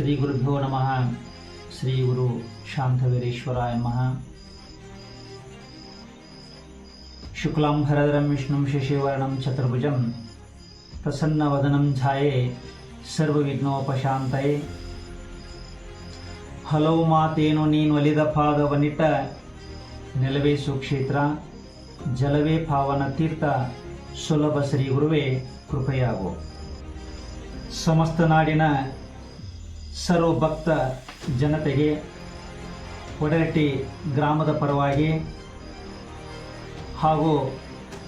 ಶ್ರೀ ಗುರುಭ್ಯೋ ನಮಃ. ಶ್ರೀ ಗುರು ಶಾಂತವೀರೇಶ್ವರಾಯ ನಮಃ. ಶುಕ್ಲಾಂಭರಧರಂ ವಿಷ್ಣುಂ ಶಶಿವರ್ಣಂ ಚತುರ್ಭುಜಂ. ಪ್ರಸನ್ನವದನಂ ಛಾಯೆ. ಸರ್ವವಿಘ್ನೋಪಶಾಂತಯೇ. ಹಲವು ಮಾತೇನು ನೀನು ಒಲಿದ ಪಾದವನಿಟ ನೆಲವೇ ಸುಕ್ಷೇತ್ರ. ಜಲವೇ ಪಾವನ ತೀರ್ಥ. ಸುಲಭ ಶ್ರೀ ಗುರುವೇ, ಕೃಪೆಯಾಗು. ಸಮಸ್ತ ನಾಡಿನ ಸರ್ವ ಭಕ್ತ ಜನತೆಗೆ ಒಡರಟ್ಟಿ ಗ್ರಾಮದ ಪರವಾಗಿ ಹಾಗೂ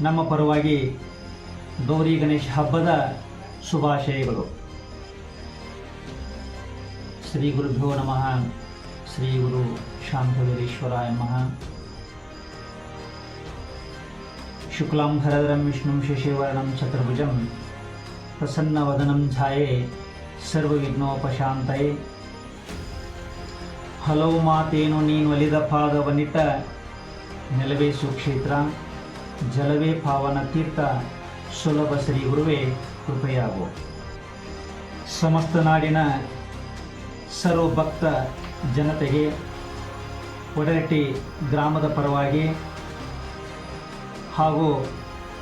ನಮ್ಮ ಪರವಾಗಿ ಗೌರಿ ಗಣೇಶ ಹಬ್ಬದ ಶುಭಾಶಯಗಳು. ಶ್ರೀ ಗುರುಭ್ಯೋ ನಮಃ. ಶ್ರೀ ಗುರು ಶಾಂತವೀರೇಶ್ವರಾಯ ನಮಃ. ಶುಕ್ಲಾಂಭರಧರಂ ವಿಷ್ಣುಂ ಶಶಿವರ್ಣಂ ಚತುರ್ಭುಜಂ ಪ್ರಸನ್ನವದನಂ ಛಾಯೆ ಸರ್ವವಿಘ್ನೋಪಶಾಂತಯೇ ಹಲವು ಮಾತೇನು ನೀನು ಒಲಿದ ಪಾದವನಿಟ್ಟ ನೆಲವೇ ಸುಕ್ಷೇತ್ರ, ಜಲವೇ ಪಾವನ ತೀರ್ಥ, ಸುಲಭ ಶ್ರೀ ಗುರುವೇ, ಕೃಪೆಯಾಗು. ಸಮಸ್ತ ನಾಡಿನ ಸರ್ವ ಭಕ್ತ ಜನತೆಗೆ, ಒಡರಟ್ಟಿ ಗ್ರಾಮದ ಪರವಾಗಿ ಹಾಗೂ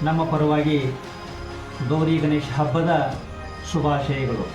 ನಮ್ಮ ಪರವಾಗಿ ಗೌರಿ ಗಣೇಶ ಹಬ್ಬದ ಶುಭಾಶಯಗಳು.